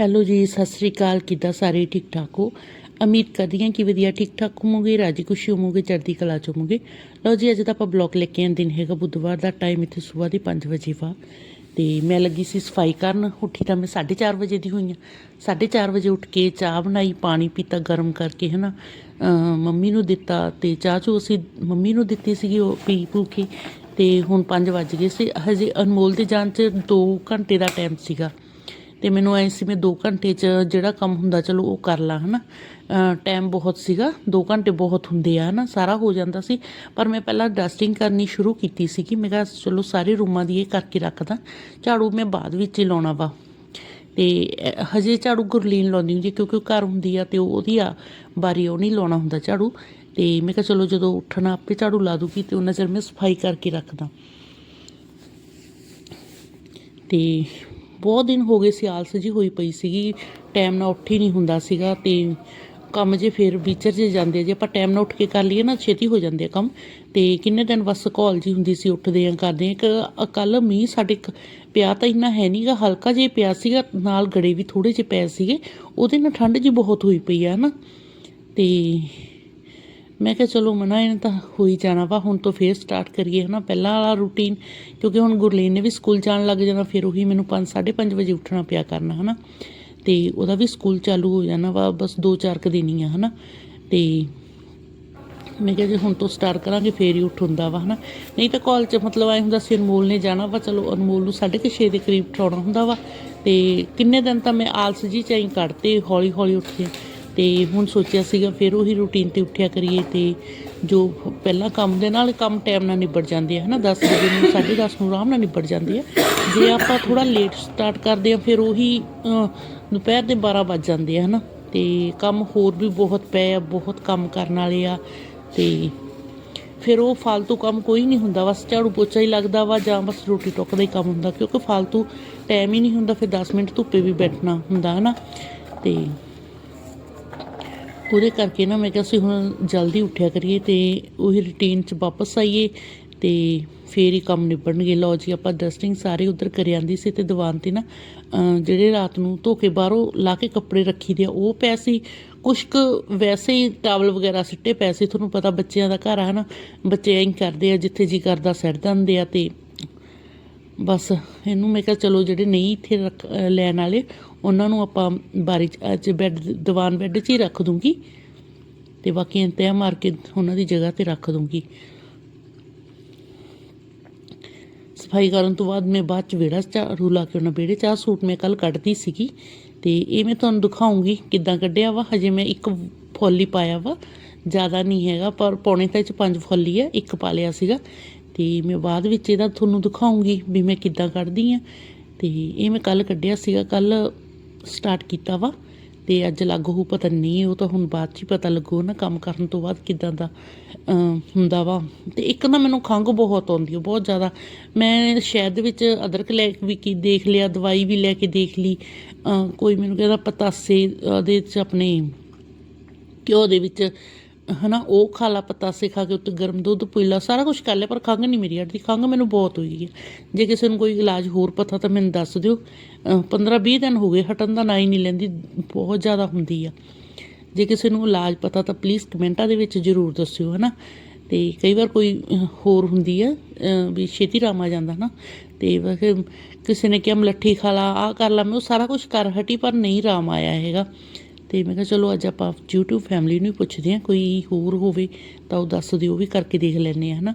Hello ਜੀ, ਸਤਿ ਸ੍ਰੀ ਅਕਾਲ, ਕਿੱਦਾਂ ਸਾਰੇ ਠੀਕ ਠਾਕ ਹੋ? ਉਮੀਦ ਕਰਦੀ ਹਾਂ ਕਿ ਵਧੀਆ ਠੀਕ ਠਾਕ ਹੋਵੋਗੇ, ਰਾਜੀ ਖੁਸ਼ੀ ਹੋਵੋਗੇ, ਚੜ੍ਹਦੀ ਕਲਾ ਚ ਹੋਵੋਗੇ। ਲਓ ਜੀ, ਅੱਜ ਦਾ ਆਪਾਂ ਬਲੌਗ ਲੈ ਕੇ ਆਏ ਦਿਨ ਹੈਗਾ ਬੁੱਧਵਾਰ ਦਾ ਟਾਈਮ ਇੱਥੇ ਸਵੇਰ ਦੀ 5 ਵਜੇ ਵਾ। ਤੇ ਮੈਂ ਲੱਗੀ ਸੀ ਸਫ਼ਾਈ ਕਰਨ, ਉੱਠੀ ਤਾਂ ਮੈਂ 4:30 ਵਜੇ ਦੀ ਹੋਈ ਹਾਂ। 4:30 ਵਜੇ ਉੱਠ ਕੇ ਚਾਹ ਬਣਾਈ, ਪਾਣੀ ਪੀਤਾ ਗਰਮ ਕਰਕੇ, ਹਨਾ। ਅਮ ਮੰਮੀ ਨੂੰ ਦਿੱਤਾ ਤੇ ਚਾਹ ਚੋ ਅਸੀਂ, ਮੰਮੀ ਨੂੰ ਦਿੱਤੀ ਸੀਗੀ ਉਹ ਪੀ ਪੂ ਕੇ ਤੇ ਹੁਣ 5 ਵੱਜ ਗਏ ਸੀ। ਹਜੇ ਅਨਮੋਲ ਦੇ ਜਾਣ ਚ 2 ਘੰਟੇ ਦਾ ਟਾਈਮ ਸੀਗਾ। ਤੇ ਮੈਨੂੰ ਐ ਸੀ ਮੈਂ 2 ਘੰਟੇ ਚ ਜਿਹੜਾ ਕੰਮ ਹੁੰਦਾ, ਚਲੋ ਉਹ ਕਰ ਲਾਂ, ਹਨਾ। ਟਾਈਮ ਬਹੁਤ ਸੀਗਾ 2 ਘੰਟੇ ਬਹੁਤ ਹੁੰਦੇ ਆ, ਹਨਾ। ਸਾਰਾ ਹੋ ਜਾਂਦਾ ਸੀ, ਪਰ ਮੈਂ ਪਹਿਲਾਂ ਡਸਟਿੰਗ ਕਰਨੀ ਸ਼ੁਰੂ ਕੀਤੀ ਸੀਗੀ। ਮੈਂ ਕਿਹਾ, ਚਲੋ ਸਾਰੇ ਰੂਮਾਂ ਦੀ ਇਹ ਕਰਕੇ ਰੱਖਦਾ। ਝਾੜੂ ਮੈਂ ਬਾਅਦ ਵਿੱਚ ਹੀ ਲਾਉਣਾ ਵਾ। ਤੇ ਹਜੇ ਝਾੜੂ ਗੁਰਲੀਨ ਲਾਉਂਦੀ ਹੁੰਦੀ ਕਿਉਂਕਿ ਉਹ ਘਰ ਹੁੰਦੀ ਆ ਤੇ ਉਹ- ਉਹਦੀ ਆ ਬਾਰੀ ਉਹ ਨਹੀਂ ਲਾਉਣਾ ਹੁੰਦਾ ਝਾੜੂ। ਤੇ ਮੈਂ ਕਿਹਾ, ਚਲੋ ਜਦੋਂ ਉੱਠਣਾ, ਆਪੇ ਝਾੜੂ ਲਾ ਦੂਗੀ ਤੇ ਉਹਨਾਂ ਚਿਰ ਮੈਂ ਸਫ਼ਾਈ ਕਰਕੇ ਰੱਖਦਾ। ਤੇ ਬਹੁਤ ਦਿਨ ਹੋ ਗਏ ਸੀ, ਆਲਸ ਜੀ ਹੋਈ ਪਈ ਸੀਗੀ। ਟਾਈਮ ਨਾਲ ਉੱਠ ਹੀ ਨਹੀਂ ਹੁੰਦਾ ਸੀਗਾ ਤੇ ਕੰਮ ਜੇ ਫਿਰ ਵਿਚਰ ਜੇ ਜਾਂਦੇ ਜੇ ਆਪਾਂ ਟਾਈਮ ਨਾਲ ਉੱਠ ਕੇ ਕਰ ਲਈਏ ਨਾ, ਛੇਤੀ ਹੋ ਜਾਂਦੇ ਆ ਕੰਮ। ਤੇ ਕਿੰਨੇ ਦਿਨ ਬਸ ਕਾਲ ਜੀ ਹੁੰਦੀ ਸੀ, ਉੱਠਦੇ ਆ, ਕਰਦੇ ਆ। ਕਿ ਕੱਲ ਮੀਂਹ ਸਾਡੇ ਕ- ਪਿਆ ਤਾਂ ਇੰਨਾ ਹੈ ਨਹੀਂਗਾ ਹਲਕਾ ਜਿਹਾ ਪਿਆ ਸੀਗਾ, ਨਾਲ ਗੜੇ ਵੀ ਥੋੜੇ ਜਿਹੇ ਪਏ ਸੀਗੇ। ਉਹਦੇ ਨਾਲ ਠੰਡ ਜੀ ਬਹੁਤ ਹੋਈ ਪਈ ਆ ਨਾ ਤੇ ਮੈਂ ਕਿਹਾ ਚਲੋ ਮਨਾ, ਇਹਨਾਂ ਤਾਂ ਹੋ ਹੀ ਜਾਣਾ ਵਾ, ਹੁਣ ਤੋਂ ਫੇਰ ਸਟਾਰਟ ਕਰੀਏ ਹਨਾ, ਪਹਿਲਾਂ ਵਾਲਾ ਰੂਟੀਨ ਕਿਉਂਕਿ ਹੁਣ ਗੁਰਲੀਨ ਨੇ ਵੀ ਸਕੂਲ ਜਾਣ ਲੱਗ ਜਾਣਾ, ਫਿਰ ਉਹੀ ਮੈਨੂੰ 5 5:30 ਵਜੇ ਉੱਠਣਾ ਪਿਆ ਕਰਨਾ ਹਨਾ। ਤੇ ਉਹਦਾ ਵੀ ਸਕੂਲ ਚਾਲੂ ਹੋ ਜਾਣਾ ਵਾ, ਬਸ 2-4 ਕੁ ਦਿਨ ਹੀ ਆ ਹਨਾ। ਤੇ ਮੈਂ ਕਿਹਾ ਜੇ ਹੁਣ ਤੋਂ ਸਟਾਰਟ ਕਰਾਂਗੇ, ਫੇਰ ਹੀ ਉੱਠ ਹੁੰਦਾ ਵਾ ਹਨਾ। ਨਹੀਂ ਤਾਂ ਕਾਲ 'ਚ ਮਤਲਬ ਆਏ ਹੁੰਦਾ ਸੀ, ਅਨਮੋਲ ਨੇ ਜਾਣਾ ਵਾ, ਚਲੋ ਅਨਮੋਲ ਨੂੰ 6:30 ਦੇ ਕਰੀਬ ਉਠਾਉਣਾ ਹੁੰਦਾ ਵਾ। ਤੇ ਕਿੰਨੇ ਦਿਨ ਤਾਂ ਮੈਂ ਆਲਸ ਜੀ ਚਾਈ ਕੱਢਤੇ ਹੌਲੀ ਹੌਲੀ ਉੱਠਦੇ ਤੇ ਹੁਣ ਸੋਚਿਆ ਸੀਗਾ ਫਿਰ ਉਹੀ ਰੂਟੀਨ ਤੇ ਉੱਠਿਆ ਕਰੀਏ ਤੇ ਜੋ ਪਹਿਲਾਂ ਕੰਮ ਦੇ ਨਾਲ ਕੰਮ ਟਾਈਮ ਨਾਲ ਨਿਬੜ ਜਾਂਦੇ ਆ, ਹਨਾ? 10 ਵਜੇ ਨੂੰ 10:30 ਨੂੰ ਆਰਾਮ ਨਾਲ ਨਿਬੜ ਜਾਂਦੇ ਆ। ਜੇ ਆਪਾਂ ਥੋੜਾ ਲੇਟ ਸਟਾਰਟ ਕਰਦੇ ਆ, ਫਿਰ ਉਹੀ ਦੁਪਹਿਰ ਦੇ 12 ਵੱਜ ਜਾਂਦੇ ਆ, ਹਨਾ? ਤੇ ਕੰਮ ਹੋਰ ਵੀ ਬਹੁਤ ਪਏ ਆ, ਬਹੁਤ ਕੰਮ ਕਰਨ ਵਾਲੇ ਆ ਤੇ ਫਿਰ ਉਹ ਫालतू ਕੰਮ ਕੋਈ ਨਹੀਂ ਹੁੰਦਾ। ਬਸ ਝਾੜੂ ਪੋਚਾ ਹੀ ਲੱਗਦਾ ਵਾ ਜਾਂ ਬਸ ਰੋਟੀ ਟੋਕ ਦਾ ਹੀ ਕੰਮ ਹੁੰਦਾ, ਕਿਉਂਕਿ ਫालतू ਟਾਈਮ ਹੀ ਨਹੀਂ ਹੁੰਦਾ, ਫਿਰ 10 ਮਿੰਟ ਧੁੱਪੇ ਵੀ ਬੈਠਣਾ ਹੁੰਦਾ, ਹਨਾ? ਤੇ ਉਹਦੇ ਕਰਕੇ ਨਾ ਮੈਂ ਕਿਹਾ ਸੀ ਹੁਣ ਜਲਦੀ ਉੱਠਿਆ ਕਰੀਏ ਤੇ ਉਹੀ ਰੁਟੀਨ 'ਚ ਵਾਪਸ ਆਈਏ ਤੇ ਫੇਰ ਹੀ ਕੰਮ ਨਿਬੜਨਗੇ। ਲਓ ਜੀ, ਆਪਾਂ ਡਸਟਿੰਗ ਸਾਰੇ ਉਧਰ ਕਰ ਆਂਦੀ ਸੀ ਤੇ ਦੀਵਾਨ ਤੇ ਨਾ ਜਿਹੜੇ ਰਾਤ ਨੂੰ ਧੋ ਕੇ ਬਾਹਰੋਂ ਲਾ ਕੇ ਕੱਪੜੇ ਰੱਖੀ ਦੇ ਆ, ਉਹ ਪਏ ਸੀ। ਕੁਛ ਕੁ ਵੈਸੇ ਹੀ ਟਾਵਲ ਵਗੈਰਾ ਸਿੱਟੇ ਪਏ ਸੀ, ਤੁਹਾਨੂੰ ਪਤਾ ਬੱਚਿਆਂ ਦਾ ਘਰ ਆ ਹਨਾ, ਬੱਚੇ ਐਂ ਕਰਦੇ ਆ, ਜਿੱਥੇ ਜੀ ਕਰਦਾ ਸਿੱਟ ਦਿੰਦੇ ਆ ਤੇ ਬਸ। ਇਹਨੂੰ ਮੈਂ ਕਿਹਾ ਚਲੋ ਜਿਹੜੇ ਨਹੀਂ ਇੱਥੇ ਰੱਖ ਲੈਣ ਵਾਲੇ ਉਹਨਾਂ ਨੂੰ ਆਪਾਂ ਬਾਰੀ 'ਚ, ਅੱਜ ਬੈੱਡ, ਦੀਵਾਨ ਬੈੱਡ 'ਚ ਹੀ ਰੱਖ ਦੂੰਗੀ। ਤੇ ਬਾਕੀ ਤੈਅ ਮਾਰ ਕੇ ਉਹਨਾਂ ਦੀ ਜਗ੍ਹਾ ਤੇ ਰੱਖ ਦੂੰਗੀ। ਸਫ਼ਾਈ ਕਰਨ ਤੋਂ ਬਾਅਦ ਮੈਂ ਬਾਅਦ ਚ ਵਿਹੜਾ ਝਾੜੂ ਲਾ ਕੇ ਉਹਨਾਂ ਵਿਹੜੇ 'ਚ ਸੂਟ ਮੈਂ ਕੱਲ ਕੱਢਦੀ ਸੀਗੀ। ਤੇ ਇਹ ਮੈਂ ਤੁਹਾਨੂੰ ਦਿਖਾਉਂਗੀ ਕਿੱਦਾਂ ਕੱਢਿਆ ਵਾ। ਹਜੇ ਮੈਂ ਇੱਕ ਫੁੱਲ ਪਾਇਆ ਵਾ। ਜ਼ਿਆਦਾ ਨਹੀਂ ਹੈਗਾ, ਪਰ ਪੌਣੇ ਤਾਂ ਇਹ 'ਚ ਪੰਜ ਫੁੱਲ ਆ, ਇੱਕ ਪਾ ਲਿਆ ਸੀਗਾ। ਤੇ ਮੈਂ ਬਾਅਦ ਵਿੱਚ ਇਹਦਾ ਤੁਹਾਨੂੰ ਦਿਖਾਉਂਗੀ ਵੀ ਮੈਂ ਕਿੱਦਾਂ ਕੱਢਦੀ ਆ। ਤੇ ਇਹ ਮੈਂ ਕੱਲ ਕੱਢਿਆ ਸੀਗਾ। ਕੱਲ ਸਟਾਰਟ ਕੀਤਾ ਵਾ, ਤੇ ਅੱਜ ਲੱਗ ਹੋ ਪਤਾ ਨਹੀਂ, ਉਹ ਤਾਂ ਹੁਣ ਬਾਅਦ ਚ ਹੀ ਪਤਾ ਲੱਗੂ, ਨਾ ਕੰਮ ਕਰਨ ਤੋਂ ਬਾਅਦ ਕਿਦਾਂ ਦਾ ਹੁੰਦਾ ਵਾ। ਤੇ ਇੱਕ ਨਾ ਮੈਨੂੰ ਖੰਘ ਬਹੁਤ ਆਉਂਦੀ ਹੈ ਬਹੁਤ ਜ਼ਿਆਦਾ। ਮੈਂ ਸ਼ਹਿਦ ਵਿੱਚ ਅਦਰਕ ਲੈ ਕੇ ਵੀ ਕੀ ਦੇਖ ਲਿਆ, ਦਵਾਈ ਵੀ ਲੈ ਕੇ ਦੇਖ ਲਈ। ਕੋਈ ਮੈਨੂੰ ਕਹਿੰਦਾ ਪਤਾਸੇ ਉਹਦੇ ਚ ਆਪਣੇ ਘਿਓ ਦੇ ਵਿੱਚ ਹਨਾ, ਉਹ ਖਾ ਲਾ ਪਤਾਸੇ ਖਾ ਕੇ ਉੱਤੇ ਗਰਮ ਦੁੱਧ ਪੀ ਲਾ ਸਾਰਾ ਕੁਝ ਕਰ ਲਿਆ, ਪਰ ਖੰਘ ਨਹੀਂ ਮੇਰੀ ਹਟਦੀ। ਖੰਘ ਮੈਨੂੰ ਬਹੁਤ ਹੋਈ ਹੈ। ਜੇ ਕਿਸੇ ਨੂੰ ਕੋਈ ਇਲਾਜ ਹੋਰ ਪਤਾ ਤਾਂ ਮੈਨੂੰ ਦੱਸ ਦਿਓ। 15 20 ਦਿਨ ਹੋ ਗਏ, ਹਟਣ ਦਾ ਨਾਂ ਹੀ ਨਹੀਂ ਲੈਂਦੀ, ਬਹੁਤ ਜ਼ਿਆਦਾ ਹੁੰਦੀ ਆ। ਜੇ ਕਿਸੇ ਨੂੰ ਇਲਾਜ ਪਤਾ ਤਾਂ ਪਲੀਜ਼ ਕਮੈਂਟਾਂ ਦੇ ਵਿੱਚ ਜ਼ਰੂਰ ਦੱਸਿਓ, ਹਨਾ। ਤੇ ਕਈ ਵਾਰ ਕੋਈ ਹੋਰ ਹੁੰਦੀ ਆ ਵੀ ਛੇਤੀ ਰਾਮ ਆ ਜਾਂਦਾ ਨਾ ਤੇ ਵੈਸੇ ਕਿਸੇ ਨੇ ਕਿਹਾ ਮਲੱਠੀ ਖਾ ਲਾ ਆ ਕਰ ਲਾ, ਮੈਂ ਉਹ ਸਾਰਾ ਕੁਝ ਕਰ ਹਟੀ, ਪਰ ਨਹੀਂ ਰਾਮ ਆਇਆ ਹੈਗਾ। ਅਤੇ ਮੈਂ ਕਿਹਾ ਚਲੋ ਅੱਜ ਆਪਾਂ YouTube ਫੈਮਿਲੀ ਨੂੰ ਹੀ ਪੁੱਛਦੇ ਹਾਂ, ਕੋਈ ਹੋਰ ਹੋਵੇ ਤਾਂ ਉਹ ਦੱਸ ਦਿਓ ਵੀ ਕਰਕੇ ਦੇਖ ਲੈਂਦੇ ਆ, ਹਨਾ।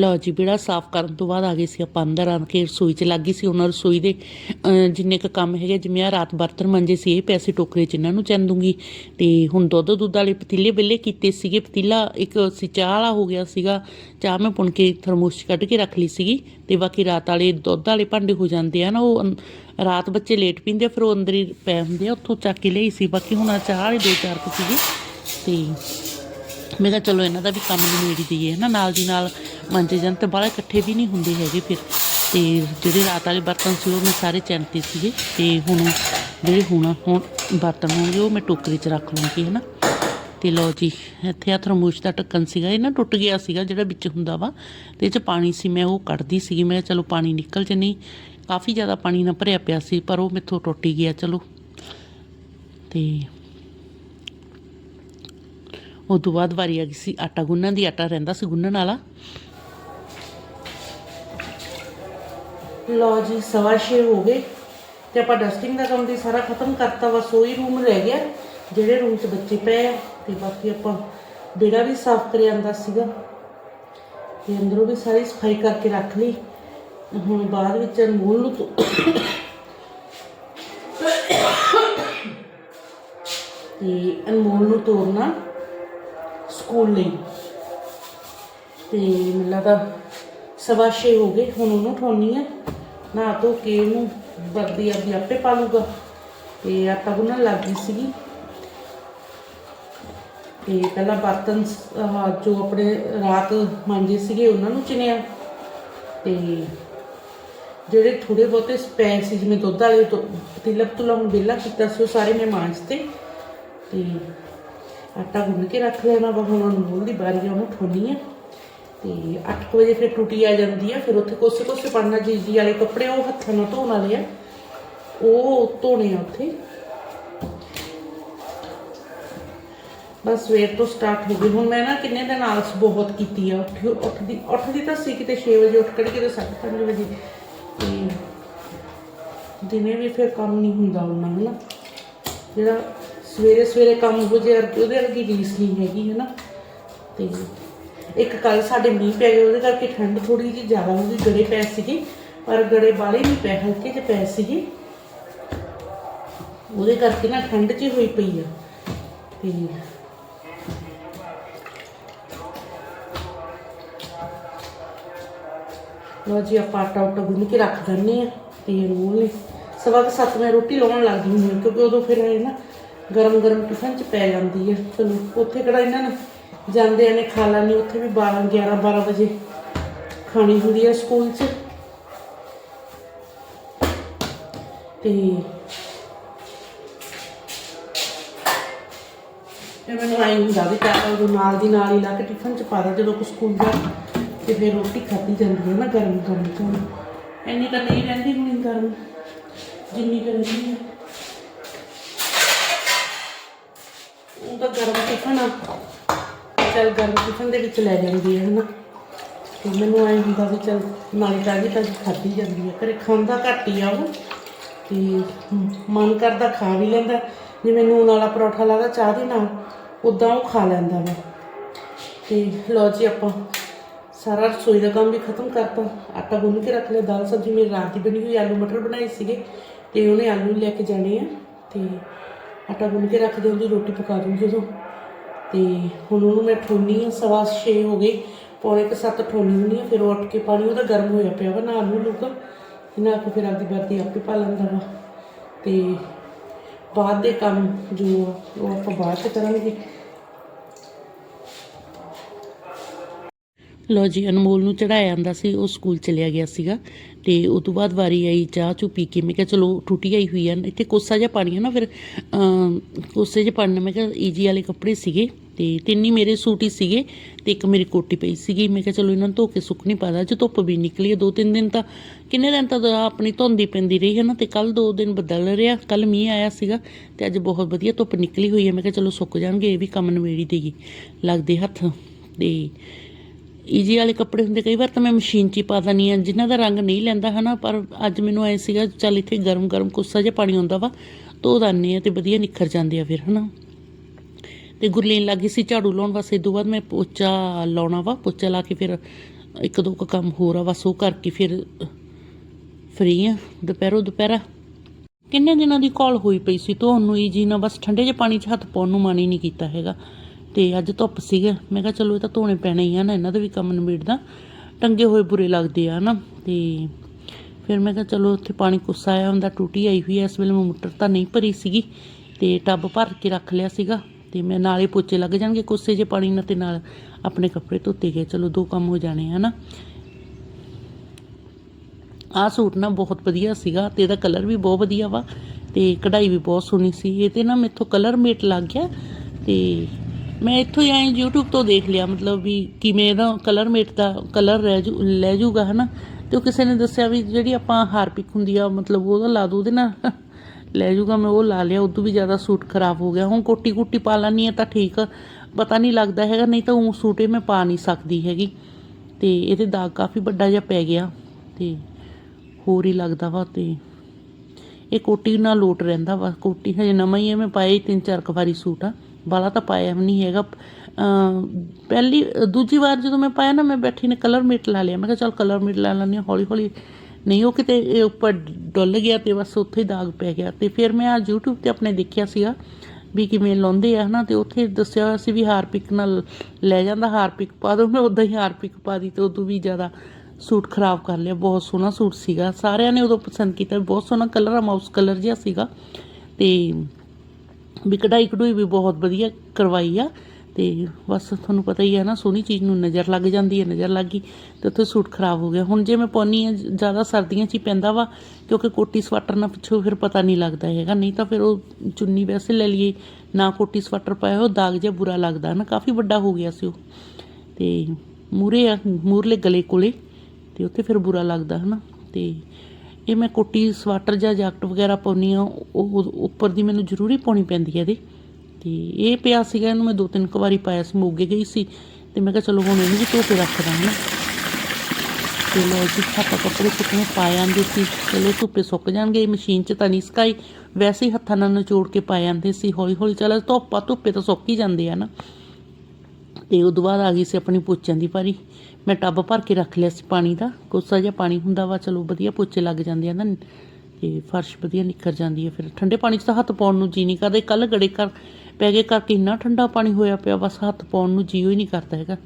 ਲਓ ਜੀ ਬੇੜਾ ਸਾਫ਼ ਕਰਨ ਤੋਂ ਬਾਅਦ ਆ ਗਏ ਸੀ ਆਪਾਂ ਅੰਦਰ ਆ ਕੇ ਰਸੋਈ 'ਚ ਲੱਗ ਗਈ ਸੀ ਉਹਨਾਂ ਰਸੋਈ ਦੇ। ਜਿੰਨੇ ਕ ਕੰਮ ਹੈਗੇ ਜਿਵੇਂ ਆ ਰਾਤ ਬਰਤਨ ਮੰਜੇ ਸੀ ਇਹ ਪੈਸੇ ਟੋਕਰੇ 'ਚ ਇਹਨਾਂ ਨੂੰ ਚੰਨ ਦੂੰਗੀ। ਤੇ ਹੁਣ ਦੁੱਧ ਦੁੱਧ ਵਾਲੇ ਪਤੀਲੇ ਬਿੱਲੇ ਕੀਤੇ ਸੀਗੇ। ਪਤੀਲਾ ਇੱਕ ਸੀ ਚਾਹ ਵਾਲਾ ਹੋ ਗਿਆ ਸੀਗਾ। ਚਾਹ ਮੈਂ ਪੁਣ ਕੇ ਥਰਮੋਸ 'ਚ ਕੱਢ ਕੇ ਰੱਖ ਲਈ ਸੀਗੀ। ਤੇ ਬਾਕੀ ਰਾਤ ਵਾਲੇ ਦੁੱਧ ਵਾਲੇ ਭਾਂਡੇ ਹੋ ਜਾਂਦੇ ਆ ਨਾ ਉਹ ਅੰ- ਰਾਤ ਬੱਚੇ ਲੇਟ ਪੀਂਦੇ ਆ, ਫਿਰ ਉਹ ਅੰਦਰ ਹੀ ਪੈ ਹੁੰਦੇ ਆ ਉੱਥੋਂ ਚੱਕ ਕੇ ਲਈ ਸੀ। ਬਾਕੀ ਹੁਣ ਆਹ ਚਾਹ ਵਾਲੇ ਦੋ ਚਾਰ ਕੁ ਸੀਗੇ। ਤੇ ਮੈਂ ਕਿਹਾ ਚਲੋ ਇਹਨਾਂ ਦਾ ਵੀ ਕੰਮ ਨਿਬੇੜੀ ਦਈਏ ਹਨਾ ਨਾਲ ਦੀ ਨਾਲ ਮੰਜੇ ਜਨ ਤੇ ਬਾਹਲੇ ਇਕੱਠੇ ਵੀ ਨਹੀਂ ਹੁੰਦੇ ਹੈਗੇ ਫਿਰ। ਤੇ ਜਿਹੜੇ ਰਾਤ ਵਾਲੇ ਬਰਤਨ ਸੀ ਉਹ ਮੈਂ ਸਾਰੇ ਚੈਨਤੇ ਸੀਗੇ ਤੇ ਹੁਣ ਜਿਹੜੇ ਹੁਣ ਹੁਣ ਬਰਤਨ ਹੋਣਗੇ ਉਹ ਮੈਂ ਟੋਕਰੀ 'ਚ ਰੱਖ ਲਵਾਂਗੀ ਹਨਾ ਤੇ ਲਓ ਜੀ, ਇੱਥੇ ਆ ਥਰਮੋਸ਼ ਦਾ ਢੱਕਣ ਸੀਗਾ, ਇਹ ਨਾ ਟੁੱਟ ਗਿਆ ਸੀਗਾ ਜਿਹੜਾ ਵਿੱਚ ਹੁੰਦਾ ਵਾ, ਤੇ ਇਹ 'ਚ ਪਾਣੀ ਸੀ, ਮੈਂ ਉਹ ਕੱਢਦੀ ਸੀਗੀ, ਮੈਂ ਚਲੋ ਪਾਣੀ ਨਿਕਲ ਚ ਨਹੀਂ, ਕਾਫੀ ਜ਼ਿਆਦਾ ਪਾਣੀ ਨਾਲ ਭਰਿਆ ਪਿਆ ਸੀ, ਪਰ ਉਹ ਮੇਥੋਂ ਟੁੱਟ ਹੀ ਗਿਆ, ਚਲੋ। ਤੇ ਉਹ ਤੋਂ ਬਾਅਦ ਵਾਰੀ ਆ ਗਈ ਸੀ ਆਟਾ, ਗੁੰਨਣ ਦੀ ਆਟਾ ਰਹਿੰਦਾ ਸੀ ਗੁੰਨਣ ਵਾਲਾ। ਲਓ ਜੀ, ਸਵਾ ਛੇ ਹੋ ਗਏ ਤੇ ਆਪਾਂ ਡਸਟਿੰਗ ਦਾ ਕੰਮ ਵੀ ਸਾਰਾ ਖਤਮ ਕਰਤਾ। ਬਸ ਉਹੀ ਰੂਮ ਰਹਿ ਗਿਆ, ਜਿਹੜੇ ਰੂਮ 'ਚ ਬੱਚੇ ਪਏ ਆ ਤੇ ਬਾਕੀ ਆਪਾਂ ਵਿਹੜਾ ਵੀ ਸਾਫ਼ ਕਰਿਆ ਆਂਦਾ ਸੀਗਾ ਤੇ ਅੰਦਰੋਂ ਵੀ ਸਾਰੀ ਸਫ਼ਾਈ ਕਰਕੇ ਰੱਖ ਲਈ। ਹੁਣ ਬਾਅਦ ਵਿੱਚ ਅਨਮੋਲ ਨੂੰ ਧੋ- ਤੇ ਅਨਮੋਲ ਨੂੰ ਤੋਰਨਾ। ਸਕੂਲ ਲਈ। ਤੇ ਮੈਨੂੰ ਲੱਗਦਾ ਸਵਾ ਛੇ ਹੋ ਗਏ, ਹੁਣ ਉਹਨੂੰ ਉਠਾਉਣੀ ਆ। ਨਾ ਧੋ ਕੇ ਇਹਨੂੰ ਵਰਦੀ ਆਪਦੀ ਆਪੇ ਪਾ ਲੂਗਾ ਤੇ ਆਟਾ ਗੁੰਨਣ ਲੱਗ ਗਈ ਸੀਗੀ। ਤੇ ਪਹਿਲਾਂ ਬਰਤਨ ਜੋ ਆਪਣੇ ਰਾਤ ਮਾਂਜੇ ਸੀਗੇ ਉਹਨਾਂ ਨੂੰ ਚਿਣਿਆ। ਤੇ ਜਿਹੜੇ ਥੋੜੇ ਬਹੁਤੇ ਸਪੈਸ ਸੀ, ਜਿਵੇਂ ਦੁੱਧ ਵਾਲੇ ਤੋਂ ਪਤੀਲਾ ਪਤੂਲਾ ਹੁਣ ਵਿਹਲਾ ਕੀਤਾ ਸੀ, ਉਹ ਸਾਰੇ ਮੈਂ ਮਾਂਜਤੇ। ਤੇ ਆਟਾ ਗੁੰਨ ਕੇ ਰੱਖ ਲੈਣਾ ਵਾ ਹੁਣ ਅਨਮੋਲ ਦੀ ਬਾਰੀ ਆ ਉਹਨੂੰ ਠੋਣੀ ਆ। ਤੇ 8 ਵਜੇ ਫਿਰ ਟੁੱਟੀ ਆ ਜਾਂਦੀ ਆ, ਫਿਰ ਉੱਥੇ ਕੋਸੇ ਕੋਸੇ ਪੜਨਾ ਜੀ ਜੀ ਵਾਲੇ ਕੱਪੜੇ ਉਹ ਹੱਥਾਂ ਨਾਲ ਧੋਣ ਵਾਲੇ ਆ। ਉਹ ਧੋਣੇ ਆ ਉੱਥੇ। ਬਸ ਸਵੇਰ ਤੋਂ ਸਟਾਰਟ ਹੋ ਗਈ। ਹੁਣ ਮੈਂ ਨਾ ਕਿੰਨੇ ਦਿਨ ਆਲਸ ਬਹੁਤ ਕੀਤੀ ਆ। ਉੱਠ, ਉੱਠਦੀ ਉੱਠਦੀ ਤਾਂ ਸੀ ਕਿਤੇ 6 ਵਜੇ, ਉੱਠ ਖੜੀ ਕਿਤੇ 7:30 ਵਜੇ। ਤੇ ਦਿਨੇ ਵੀ ਫਿਰ ਕੰਮ ਨਹੀਂ ਹੁੰਦਾ ਉਹਨਾਂ ਹਨਾ ਜਿਹੜਾ ਸਵੇਰੇ ਸਵੇਰੇ ਕੰਮ ਹੋ ਜੇ, ਉਹਦੇ ਵਰਗੀ ਰੀਸ ਨਹੀਂ ਹੈਗੀ ਹੈ ਨਾ ਤੇ ਇੱਕ ਕੱਲ ਸਾਡੇ ਮੀਂਹ ਪੈ ਗਿਆ, ਉਹਦੇ ਕਰਕੇ ਠੰਡ ਥੋੜੀ ਜਿਹੀ ਜ਼ਿਆਦਾ ਹੋ ਗਈ ਗੜੇ ਪੈ ਸੀਗੇ, ਪਰ ਗੜੇ ਬਾਲੇ ਨਹੀਂ ਪੈ ਹਲਕੇ ਜਿਹੇ ਪੈ ਸੀਗੇ। ਉਹਦੇ ਕਰਕੇ ਨਾ ਠੰਡ ਜਿਹੀ ਹੋਈ ਪਈ ਆ। ਤੇ ਲੋ ਜੀ, ਆਪਾਂ ਆਟਾ ਉਟਾ ਗੁੰਨ ਕੇ ਰੱਖ ਦਿੰਦੇ ਆ ਤੇ ਅਨਮੋਲ ਨੇ ਸਵਾ ਕੁ ਸੱਤ ਮੈਂ ਰੋਟੀ ਲਾਉਣ ਲੱਗਦੀ ਹੁੰਦੀ ਹਾਂ, ਕਿਉਂਕਿ ਉਦੋਂ ਫਿਰ ਇਹ ਨਾ ਗਰਮ ਗਰਮ ਟਿਫਨ ਚ ਪੈ ਜਾਂਦੀ ਹੈ ਚਲੋ, ਉੱਥੇ ਕਿਹੜਾ ਇਹਨਾਂ ਨੇ ਜਾਂਦੇ ਨੇ ਖਾ ਲੈਣੀ ਉੱਥੇ ਵੀ 12 11 12 ਵਜੇ ਖਾਣੀ ਹੁੰਦੀ ਹੈ ਸਕੂਲ 'ਚ। ਤੇ ਤੇ ਮੈਨੂੰ ਆਈ ਹੁੰਦਾ ਵੀ ਤਾਂ ਉਹ ਨਾਲ ਦੀ ਨਾਲ ਹੀ ਲਾ ਕੇ ਟਿਫਨ 'ਚ ਪਾ ਦਾਂ, ਜਦੋਂ ਕੋ ਸਕੂਲ ਜਾ ਤੇ ਫਿਰ ਰੋਟੀ ਖਾਧੀ ਜਾਂਦੀ ਹੈ ਨਾ ਗਰਮ ਗਰਮ ਤੋਂ ਇੰਨੀ ਤਾਂ ਨਹੀਂ ਰਹਿੰਦੀ ਹੁਣ ਗਰਮ, ਜਿੰਨੀ ਕੁ ਹੈ ਉਹ ਗਰਮ ਟਿਫਨ ਆ। ਚਲ ਗਰਮ ਟਿਫਨ ਦੇ ਵਿੱਚ ਲੈ ਜਾਂਦੀ ਹੈ ਹਨਾ। ਤੇ ਮੈਨੂੰ ਐਂ ਹੁੰਦਾ ਵੀ ਚਲ ਨਾਲੇ ਤਾਜ਼ੀ ਤਾਜ਼ੀ ਖਾਧੀ ਜਾਂਦੀ ਹੈ ਘਰੇ ਖਾਂਦਾ ਘੱਟ ਹੀ ਆ ਉਹ। ਤੇ ਮਨ ਕਰਦਾ ਖਾ ਵੀ ਲੈਂਦਾ। ਜਿਵੇਂ ਨੂਨ ਵਾਲਾ ਪਰੌਠਾ ਲਾਦਾ ਚਾਹ ਦੇ ਨਾਲ, ਉਦਾਂ ਉਹ ਖਾ ਲੈਂਦਾ ਵਾ। ਤੇ ਲਓ ਜੀ ਆਪਾਂ ਸਾਰਾ ਰਸੋਈ ਦਾ ਕੰਮ ਵੀ ਖਤਮ ਕਰਤਾ। ਆਟਾ ਗੁੰਨ ਕੇ ਰੱਖ ਲਿਆ। ਦਾਲ ਸਬਜ਼ੀ ਮੇਰੀ ਰਾਤ ਦੀ ਬਣੀ ਹੋਈ, ਆਲੂ ਮਟਰ ਬਣਾਏ ਸੀਗੇ। ਤੇ ਉਹਨੇ ਆਲੂ ਲੈ ਕੇ ਜਾਣੇ ਆ। ਤੇ ਆਟਾ ਗੁੰਨ ਕੇ ਰੱਖ ਦੇ ਉਹਦੀ ਰੋਟੀ ਪਕਾ ਦੂੰਗੀ ਜਦੋਂ ਤੇ ਹੁਣ ਉਹਨੂੰ ਮੈਂ ਠੋਨੀ ਆ, ਸਵਾ ਛੇ ਹੋ ਗਏ। ਪੌਣੇ ਕੁ ਸੱਤ ਠੋਨੀ ਹੁੰਦੀ ਆ, ਫਿਰ ਉਹ ਉੱਠ ਕੇ ਪਾਣੀ ਉਹਦਾ ਗਰਮ ਹੋਇਆ ਪਿਆ ਵਾ ਨਾ ਨੂੰ ਲੂਗਾ ਨਾ ਕੇ ਫਿਰ ਆਪਦੀ ਵਰਦੀ ਆਪੇ ਪਾ ਲੈਂਦਾ ਵਾ। ਤੇ ਬਾਅਦ ਦੇ ਕੰਮ ਜੋ ਉਹ ਆਪਾਂ ਬਾਅਦ ਚ ਕਰਾਂਗੇ। ਲੋ ਜੀ, ਅਨਮੋਲ ਨੂੰ ਚੜਾਇਆ ਆਂਦਾ ਸੀ, ਉਹ ਸਕੂਲ ਚਲਿਆ ਗਿਆ ਸੀਗਾ ਤੇ ਉਸ ਤੋਂ ਬਾਅਦ ਵਾਰੀ ਆਈ ਚਾਹ ਚੂ ਪੀ ਕੇ, ਮੈਂ ਕਿਹਾ ਚਲੋ ਟੁੱਟੀ ਆਈ ਹੋਈ ਆ, ਇੱਥੇ ਕੋਸਾ ਜਿਹਾ ਪਾਣੀ ਹੈ ਨਾ ਫਿਰ ਕੋਸੇ ਜਿਹੇ ਪਾਣੀ ਮੈਂ ਕਿਹਾ ਈਜੀ ਵਾਲੇ ਕੱਪੜੇ ਸੀਗੇ ਤੇ ਤਿੰਨ ਹੀ ਮੇਰੇ ਸੂਟ ਹੀ ਸੀਗੇ ਤੇ ਇੱਕ ਮੇਰੀ ਕੋਟੀ ਪਈ ਸੀਗੀ, ਮੈਂ ਕਿਹਾ ਚਲੋ ਇਹਨਾਂ ਨੂੰ ਧੋ ਕੇ ਸੁੱਕ ਨਹੀਂ ਪਾਦਾ ਜੇ ਧੁੱਪ ਵੀ ਨਿਕਲੀ ਹੈ ਦੋ ਤਿੰਨ ਦਿਨ ਤਾਂ ਕਿੰਨੇ ਦਿਨ ਤਾਂ ਆਪਣੀ ਧੁੰਦੀ ਪੈਂਦੀ ਰਹੀ ਹੈ ਨਾ, ਤੇ ਕੱਲ ਦੋ ਦਿਨ ਬਦਲ ਰਿਹਾ ਕੱਲ ਮੀਂਹ ਆਇਆ ਸੀਗਾ ਤੇ ਅੱਜ ਬਹੁਤ ਵਧੀਆ ਧੁੱਪ ਨਿਕਲੀ ਹੋਈ ਹੈ, ਮੈਂ ਕਿਹਾ ਚਲੋ ਸੁੱਕ ਜਾਣਗੇ, ਇਹ ਵੀ ਕੰਮ ਨਵੇੜੀ ਦੇਗੀ, ਲੱਗਦੇ ਹੱਥ ਤੇ ਈਜੀ ਵਾਲੇ ਕੱਪੜੇ ਹੁੰਦੇ, ਕਈ ਵਾਰ ਤਾਂ ਮੈਂ ਮਸ਼ੀਨ 'ਚ ਹੀ ਪਾ ਦਿੰਦੀ ਆ ਜਿਨ੍ਹਾਂ ਦਾ ਰੰਗ ਨਹੀਂ ਲੈਂਦਾ ਹਨਾ, ਪਰ ਅੱਜ ਮੈਨੂੰ ਐ ਸੀਗਾ, ਚੱਲ ਇੱਥੇ ਗਰਮ ਗਰਮ ਕੁੱਸਾ ਜਿਹਾ ਪਾਣੀ ਆਉਂਦਾ ਵਾ, ਧੋ ਦਾਨੇ ਆ ਤੇ ਵਧੀਆ ਨਿਖਰ ਜਾਂਦੇ ਆ ਫਿਰ, ਹਨਾ। ਤੇ ਗੁਰਲੀਨ ਲੱਗੀ ਸੀ ਝਾੜੂ ਲਾਉਣ ਵਾਸਤੇ ਤੋਂ ਬਾਅਦ ਮੈਂ ਪੋਚਾ ਲਾਉਣਾ ਵਾ, ਪੋਚਾ ਲਾ ਕੇ ਫਿਰ ਇੱਕ ਦੋ ਕੁ ਕੰਮ ਹੋਰ ਆ, ਬਸ ਉਹ ਕਰਕੇ ਫਿਰ ਫਰੀ ਆ, ਦੁਪਹਿਰੋਂ ਦੁਪਹਿਰਾ। ਕਿੰਨੇ ਦਿਨਾਂ ਦੀ ਕਾਲ ਹੋਈ ਪਈ ਸੀ ਤੁਹਾਨੂੰ ਈਜੀ ਨਾ, ਬਸ ਠੰਡੇ ਜਿਹੇ ਪਾਣੀ 'ਚ ਹੱਥ ਪਾਉਣ ਨੂੰ ਮਨ ਹੀ ਨਹੀਂ ਕੀਤਾ ਹੈਗਾ। ਤੇ ਅੱਜ ਧੁੱਪ ਸੀਗਾ। ਮੈਂ ਕਿਹਾ ਚਲੋ ਇਹ ਤਾਂ ਧੋਣੇ ਪੈਣੇ ਹੀ ਆ ਨਾ, ਇਹਨਾਂ ਦੇ ਵੀ ਕੰਮ ਨਿਬੇੜਦਾ। ਟੰਗੇ ਹੋਏ ਬੁਰੇ ਲੱਗਦੇ ਆ ਨਾ, ਤੇ ਫਿਰ ਮੈਂ ਕਿਹਾ ਚਲੋ ਉੱਥੇ ਪਾਣੀ ਕੁੱਸਾ ਆਇਆ ਹੁੰਦਾ ਟੂਟੀ ਆਈ ਹੋਈ ਐ ਇਸ ਵੇਲੇ ਮੈਂ ਮੋਟਰ ਤਾਂ ਨਹੀਂ ਭਰੀ ਸੀਗੀ, ਤੇ ਟੱਬ ਭਰ ਕੇ ਰੱਖ ਲਿਆ ਸੀਗਾ। ਤੇ ਮੈਂ ਨਾਲੇ ਪੋਚੇ ਲੱਗ ਜਾਣਗੇ ਕੁੱਸੇ ਜੇ ਪਾਣੀ ਨਾਲ ਤੇ ਨਾਲ ਆਪਣੇ ਕੱਪੜੇ ਧੋਤੇ ਗਏ। ਚਲੋ ਦੋ ਕੰਮ ਹੋ ਜਾਣੇ ਹਨਾ ਆਹ ਸੂਟ ਨਾ ਬਹੁਤ ਵਧੀਆ ਸੀਗਾ ਤੇ ਇਹਦਾ ਕਲਰ ਵੀ ਬਹੁਤ ਵਧੀਆ ਵਾ, ਤੇ ਕਢਾਈ ਵੀ ਬਹੁਤ ਸੋਹਣੀ ਸੀ। ਇਹ ਤੇ ਨਾ ਮੇਥੋਂ ਕਲਰ ਮੇਟ ਲੱਗ ਗਿਆ, ਤੇ ਮੈਂ ਇੱਥੋਂ ਹੀ ਆਈ, YouTube ਤੋਂ ਦੇਖ ਲਿਆ, ਮਤਲਬ ਵੀ ਕਿਵੇਂ ਇਹਦਾ ਕਲਰ ਮੇਟ ਦਾ ਕਲਰ ਰਹਿ ਜੂ, ਲੈ ਜੂਗਾ, ਹਨਾ? ਤੇ ਉਹ ਕਿਸੇ ਨੇ ਦੱਸਿਆ ਵੀ ਜਿਹੜੀ ਆਪਾਂ ਹਾਰਪਿਕ ਹੁੰਦੀ ਆ, ਮਤਲਬ ਉਹਦਾ ਲਾ ਦੋ ਉਹਦੇ ਨਾਲ। ਲੈ ਜੂਗਾ, ਮੈਂ ਉਹ ਲਾ ਲਿਆ, ਉਦੋਂ ਵੀ ਜ਼ਿਆਦਾ ਸੂਟ ਖਰਾਬ ਹੋ ਗਿਆ। ਹੁਣ ਕੋਟੀ ਕੁੱਟੀ ਪਾ ਲੈਣੀ ਆ ਤਾਂ ਠੀਕ, ਪਤਾ ਨਹੀਂ ਲੱਗਦਾ ਹੈਗਾ, ਨਹੀਂ ਤਾਂ ਉਹ ਸੂਟ ਇਹ ਮੈਂ ਪਾ ਨਹੀਂ ਸਕਦੀ ਹੈਗੀ। ਤੇ ਇਹਦੇ ਦਾਗ ਕਾਫੀ ਵੱਡਾ ਜਿਹਾ ਪੈ ਗਿਆ, ਤੇ ਹੋਰ ਹੀ ਲੱਗਦਾ ਵਾ, ਤੇ ਇਹ ਕੋਟੀ ਨਾਲ ਲੋਟ ਰਹਿੰਦਾ ਵਾ। ਕੋਟੀ ਹਜੇ ਨਵਾਂ ਹੀ ਹੈ ਮੈਂ ਪਾਇਆ ਹੀ ਤਿੰਨ ਚਾਰ ਕੁ ਵਾਰੀ ਸੂਟ ਆ। ਬਾਲਾ ਤਾਂ ਪਾਇਆ ਵੀ ਨਹੀਂ ਹੈਗਾ। ਪਹਿਲੀ, ਦੂਜੀ ਵਾਰ ਜਦੋਂ ਮੈਂ ਪਾਇਆ ਨਾ, ਮੈਂ ਬੈਠੀ ਨੇ ਕਲਰ ਮਿਟ ਲਾ ਲਿਆ। ਮੈਂ ਕਿਹਾ ਚੱਲ ਕਲਰ ਮਿਟ ਲਾ ਲੈਂਦੀ ਹਾਂ ਹੌਲੀ ਹੌਲੀ ਨਹੀਂ, ਉਹ ਕਿਤੇ ਉੱਪਰ ਡੁੱਲ ਗਿਆ ਤੇ ਬਸ ਉੱਥੇ ਹੀ ਦਾਗ ਪੈ ਗਿਆ। ਤੇ ਫਿਰ ਮੈਂ ਆ YouTube ਤੇ ਆਪਣੇ ਦੇਖਿਆ ਸੀਗਾ ਵੀ ਕਿਵੇਂ ਲਾਉਂਦੇ ਆ, ਹਨਾ। ਤੇ ਉੱਥੇ ਦੱਸਿਆ ਹੋਇਆ ਸੀ ਵੀ ਹਾਰਪਿਕ ਨਾਲ ਲੈ ਜਾਂਦਾ, ਹਾਰਪਿਕ ਪਾ ਦੋ। ਮੈਂ ਉਦਾਂ ਹੀ ਹਾਰਪਿਕ ਪਾ ਦੀ ਤੇ ਉਦੋਂ ਵੀ ਜ਼ਿਆਦਾ ਸੂਟ ਖਰਾਬ ਕਰ ਲਿਆ। ਬਹੁਤ ਸੋਹਣਾ ਸੂਟ ਸੀਗਾ। ਸਾਰਿਆਂ ਨੇ ਉਦੋਂ ਪਸੰਦ ਕੀਤਾ। ਬਹੁਤ ਸੋਹਣਾ ਕਲਰ ਆ ਮਾਊਸ ਕਲਰ ਜਿਹਾ ਸੀਗਾ। ਤੇ ਵੀ ਕਢਾਈ ਕਢੂਈ ਵੀ ਬਹੁਤ ਵਧੀਆ ਕਰਵਾਈ ਆ ਤੇ ਬਸ ਤੁਹਾਨੂੰ ਪਤਾ ਹੀ ਹੈ ਨਾ, ਸੋਹਣੀ ਚੀਜ਼ ਨੂੰ ਨਜ਼ਰ ਲੱਗ ਜਾਂਦੀ ਹੈ, ਨਜ਼ਰ ਲੱਗ ਗਈ ਤੇ ਉੱਥੇ ਸੂਟ ਖਰਾਬ ਹੋ ਗਿਆ। ਹੁਣ ਜੇ ਮੈਂ ਪਾਉਣੀ ਆ ਜ਼ਿਆਦਾ ਸਰਦੀਆਂ 'ਚ ਹੀ ਪੈਂਦਾ ਵਾ, ਕਿਉਂਕਿ ਕੋਟੀ ਸਵੈਟਰ ਨਾਲ ਪਿੱਛੋਂ ਫਿਰ ਪਤਾ ਨਹੀਂ ਲੱਗਦਾ ਹੈਗਾ, ਨਹੀਂ ਤਾਂ ਫਿਰ ਉਹ ਚੁੰਨੀ ਵੈਸੇ ਲੈ ਲਈਏ, ਨਾ ਕੋਟੀ ਸਵੈਟਰ ਪਾਇਆ ਉਹ ਦਾਗ ਜਿਹਾ ਬੁਰਾ ਲੱਗਦਾ ਨਾ, ਕਾਫੀ ਵੱਡਾ ਹੋ ਗਿਆ ਸੀ ਉਹ। ਤੇ ਮੂਰੇ ਆ ਮੂਰਲੇ ਗਲੇ ਕੋਲੇ, ਤੇ ਉੱਥੇ ਫਿਰ ਬੁਰਾ ਲੱਗਦਾ ਹਨਾ ਤੇ ਇਹ ਮੈਂ ਕੋਟੀ, ਸਵਾਟਰ ਜਾਂ ਜੈਕਟ ਵਗੈਰਾ ਪਾਉਣੀ ਆ ਉਹ ਉੱਪਰ ਦੀ ਮੈਨੂੰ ਜ਼ਰੂਰੀ ਪਾਉਣੀ ਪੈਂਦੀ ਹੈ ਇਹਦੇ। ਤੇ ਇਹ ਪਿਆ ਸੀਗਾ, ਇਹਨੂੰ ਮੈਂ ਦੋ ਤਿੰਨ ਕੁ ਵਾਰੀ ਪਾਇਆ ਸੀ, ਮੋਗੇ ਗਈ ਸੀ। ਤੇ ਮੈਂ ਕਿਹਾ ਚਲੋ ਹੁਣ ਇਹਨੂੰ ਵੀ ਧੋ ਕੇ ਰੱਖਦਾ ਹਾਂ ਤੇ ਲੋ ਜੀ ਆਪਾਂ ਕੱਪੜੇ ਸੁੱਕਣੇ ਪਾ ਜਾਂਦੇ ਸੀ। ਚਲੋ ਧੁੱਪੇ ਸੁੱਕ ਜਾਣਗੇ ਮਸ਼ੀਨ 'ਚ ਤਾਂ ਨਹੀਂ ਸੁਕਾਈ। ਵੈਸੇ ਹੀ ਹੱਥਾਂ ਨਾਲ ਨਿਚੋੜ ਕੇ ਪਾਏ ਜਾਂਦੇ ਸੀ ਹੌਲੀ ਹੌਲੀ ਚੱਲ ਧੁੱਪਾ ਧੁੱਪੇ ਤਾਂ ਸੁੱਕ ਹੀ ਜਾਂਦੇ ਆ ਨਾ। ਤੇ ਉਦੋਂ ਬਾਅਦ ਆ ਗਈ ਸੀ ਆਪਣੀ ਪੋਚਿਆਂ ਦੀ ਭਾਰੀ। ਮੈਂ ਟੱਬ ਭਰ ਕੇ ਰੱਖ ਲਿਆ ਸੀ ਪਾਣੀ ਦਾ। ਕੋਸਾ ਜਿਹਾ ਪਾਣੀ ਹੁੰਦਾ ਵਾ, ਚਲੋ ਵਧੀਆ ਪੋਚੇ ਲੱਗ ਜਾਂਦੇ ਆ ਨਾ, ਤੇ ਫਰਸ਼ ਵਧੀਆ ਨਿਖਰ ਜਾਂਦੀ ਹੈ ਫਿਰ। ਠੰਡੇ ਪਾਣੀ 'ਚ ਤਾਂ ਹੱਥ ਪਾਉਣ ਨੂੰ ਜੀ ਨਹੀਂ ਕਰਦਾ। ਕੱਲ ਗੜੇ ਕਰ ਪੈ ਗਏ ਕਰਕੇ ਇੰਨਾ ਠੰਡਾ ਪਾਣੀ ਹੋਇਆ ਪਿਆ, ਬਸ ਹੱਥ ਪਾਉਣ ਨੂੰ ਜੀ ਹੀ ਨਹੀਂ ਕਰਦਾ ਹੈਗਾ।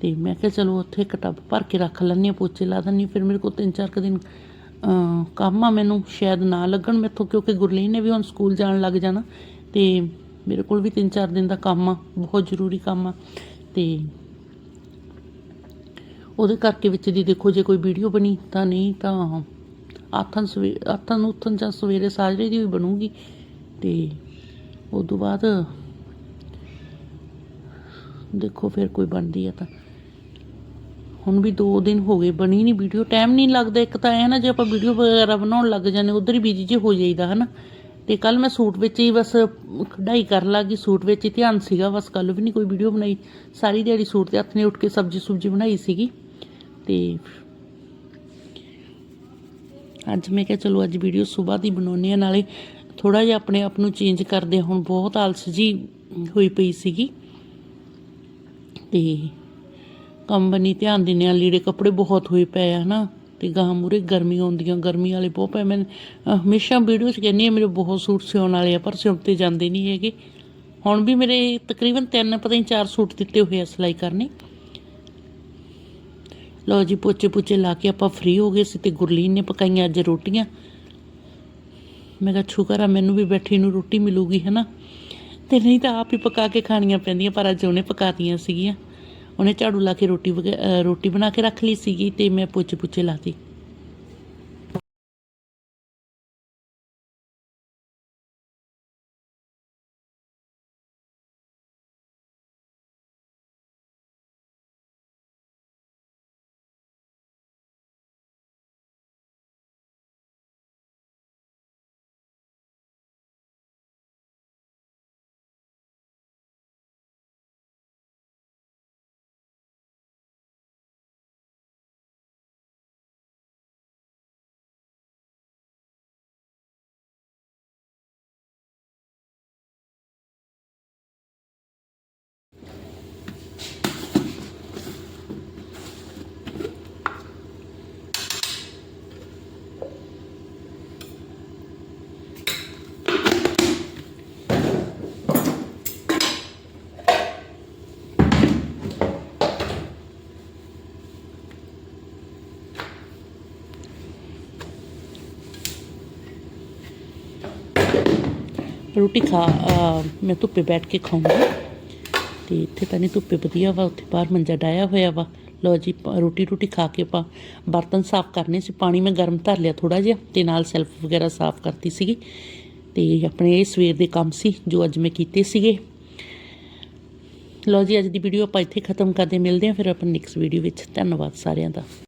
ਤੇ ਮੈਂ ਕਿਹਾ ਚਲੋ ਉੱਥੇ ਇੱਕ ਟੱਬ ਭਰ ਕੇ ਰੱਖ ਲੈਂਦੀ ਹਾਂ, ਪੋਚੇ ਲਾ ਦਿੰਦੀ ਹਾਂ। ਫਿਰ ਮੇਰੇ ਕੋਲ ਤਿੰਨ ਚਾਰ ਕੁ ਦਿਨ ਕੰਮ ਆ ਮੈਨੂੰ, ਸ਼ਾਇਦ ਨਾ ਲੱਗਣ ਮੈਥੋਂ, ਕਿਉਂਕਿ ਗੁਰਲੀਨ ਨੇ ਵੀ ਹੁਣ ਸਕੂਲ ਜਾਣ ਲੱਗ ਜਾਣਾ। ਤੇ ਮੇਰੇ ਕੋਲ ਵੀ ਤਿੰਨ ਚਾਰ ਦਿਨ ਦਾ ਕੰਮ ਆ, ਬਹੁਤ ਜ਼ਰੂਰੀ ਕੰਮ ਆ। ਤੇ ਉਹਦੇ ਕਰਕੇ ਵਿੱਚ ਦੀ ਦੇਖੋ ਜੇ ਕੋਈ ਵੀਡੀਓ ਬਣੀ ਤਾਂ ਨਹੀਂ ਤਾਂ ਆਥਨ ਸਵੇ ਆਥਨ ਉਥਨ ਜਾਂ ਸਵੇਰੇ ਸਾਜਰੇ ਦੀ ਵੀ ਬਣੂਗੀ। ਤੇ ਉਸ ਤੋਂ ਬਾਅਦ ਦੇਖੋ ਫਿਰ ਕੋਈ ਬਣਦੀ ਆ ਤਾਂ। ਹੁਣ ਵੀ 2 ਦਿਨ ਹੋ ਗਏ, ਬਣੀ ਨਹੀਂ ਵੀਡੀਓ, ਟਾਈਮ ਨਹੀਂ ਲੱਗਦਾ। ਇੱਕ ਤਾਂ ਐ ਨਾ ਜੇ ਆਪਾਂ ਵੀਡੀਓ ਵਗੈਰਾ ਬਣਾਉਣ ਲੱਗ ਜਾਂਦੇ, ਉਧਰ ਹੀ ਬਿਜ਼ੀ ਜੇ ਹੋ ਜਾਈਦਾ, ਹਨਾ? ਤੇ ਕੱਲ ਮੈਂ ਸੂਟ ਵਿੱਚ ਹੀ ਬਸ ਕਢਾਈ ਕਰਨ ਲੱਗੀ, ਸੂਟ ਵਿੱਚ ਹੀ ਧਿਆਨ ਸੀਗਾ, ਬਸ ਕੱਲ ਵੀ ਨਹੀਂ ਕੋਈ ਵੀਡੀਓ ਬਣਾਈ। ਸਾਰੀ ਦਿਹਾੜੀ ਸੂਟ ਤੇ ਹੱਥ ਨੇ ਉੱਠ ਕੇ ਸਬਜ਼ੀ ਸੁਬਜੀ ਬਣਾਈ ਸੀਗੀ। ਤੇ ਅੱਜ ਮੈਂ ਕਿਹਾ ਚਲੋ ਅੱਜ ਵੀਡੀਓ ਸਵੇਰ ਦੀ ਬਣਾਉਣੀ ਆ, ਨਾਲੇ ਥੋੜਾ ਜਿਹਾ ਆਪਣੇ ਆਪ ਨੂੰ ਚੇਂਜ ਕਰਦੇ ਹੁਣ ਬਹੁਤ ਆਲਸ ਜੀ ਹੋਈ ਪਈ ਸੀਗੀ। ਤੇ ਕੰਮ ਬਣੀ ਧਿਆਨ ਦਿੰਦੇ ਆ, ਲੀੜੇ ਕੱਪੜੇ ਬਹੁਤ ਹੋਏ ਪਏ ਆ, ਹਨਾ। ਤੇ ਗਾਂ ਮੂਰੇ ਗਰਮੀ ਆਉਂਦੀਆਂ, ਗਰਮੀ ਵਾਲੇ ਬਹੁਤ ਪਏ। ਮੈਂ ਹਮੇਸ਼ਾ ਵੀਡੀਓ 'ਚ ਕਹਿੰਦੀ ਆ ਮੇਰੇ ਬਹੁਤ ਸੂਟ ਸਿਉਣ ਵਾਲੇ ਆ, ਪਰ ਸਿਉਂਤੇ ਜਾਂਦੇ ਨਹੀਂ ਹੈਗੇ। ਹੁਣ ਵੀ ਮੇਰੇ ਤਕਰੀਬਨ ਤਿੰਨ, ਪਤਾ ਨਹੀਂ ਚਾਰ ਸੂਟ ਦਿੱਤੇ ਹੋਏ ਆ ਸਿਲਾਈ ਕਰਨੇ। ਲਓ ਜੀ, ਪੋਚੇ ਪੁੱਚੇ ਲਾ ਕੇ ਆਪਾਂ ਫ੍ਰੀ ਹੋ ਗਏ ਸੀ ਤੇ ਗੁਰਲੀਨ ਨੇ ਪਕਾਈਆਂ ਅੱਜ ਰੋਟੀਆਂ। ਮੈਂ ਕਿਹਾ, ਸ਼ੁਕਰ ਆ, ਮੈਨੂੰ ਵੀ ਬੈਠੀ ਨੂੰ ਰੋਟੀ ਮਿਲੂਗੀ ਨਾ ਤੇ ਨਹੀਂ ਤਾਂ ਆਪ ਹੀ ਪਕਾ ਕੇ ਖਾਣੀਆਂ ਪੈਂਦੀਆਂ, ਪਰ ਅੱਜ ਉਹਨੇ ਪਕਾਤੀਆਂ ਸੀਗੀਆਂ। ਉਹਨੇ ਝਾੜੂ ਲਾ ਕੇ ਰੋਟੀ ਵਗੈ- ਰੋਟੀ ਬਣਾ ਕੇ ਰੱਖ ਲਈ ਸੀਗੀ ਤੇ ਮੈਂ ਪੋਚੇ ਪੁੱਚੇ ਲਾਤੀ। ਰੋਟੀ ਖਾ ਮੈਂ ਧੁੱਪੇ ਬੈਠ ਕੇ ਖਾਊਂਗੀ। ਤੇ ਇੱਥੇ ਤਾਂ ਨਹੀਂ ਧੁੱਪੇ ਵਧੀਆ ਵਾ, ਉੱਥੇ ਬਾਹਰ ਮੰਜਾ ਡਾਇਆ ਹੋਇਆ ਵਾ। ਲਓ ਜੀ ਰੋਟੀ ਰੋਟੀ ਖਾ ਕੇ ਆਪਾਂ ਬਰਤਨ ਸਾਫ਼ ਕਰਨੇ ਸੀ। ਪਾਣੀ ਮੈਂ ਗਰਮ ਧਰ ਲਿਆ ਥੋੜਾ ਜਿਹਾ ਤੇ ਨਾਲ ਸੈਲਫ ਵਗੈਰਾ ਸਾਫ਼ ਕਰਤੀ ਸੀਗੀ। ਤੇ ਆਪਣੇ ਇਹ ਸਵੇਰ ਦੇ ਕੰਮ ਸੀ, ਜੋ ਅੱਜ ਮੈਂ ਕੀਤੇ ਸੀਗੇ। ਲਓ ਜੀ, ਅੱਜ ਦੀ ਵੀਡੀਓ ਆਪਾਂ ਇੱਥੇ ਖਤਮ ਕਰਦੇ ਮਿਲਦੇ ਹਾਂ ਫਿਰ ਆਪਾਂ ਨੈਕਸਟ ਵੀਡੀਓ ਵਿੱਚ। ਧੰਨਵਾਦ ਸਾਰਿਆਂ ਦਾ।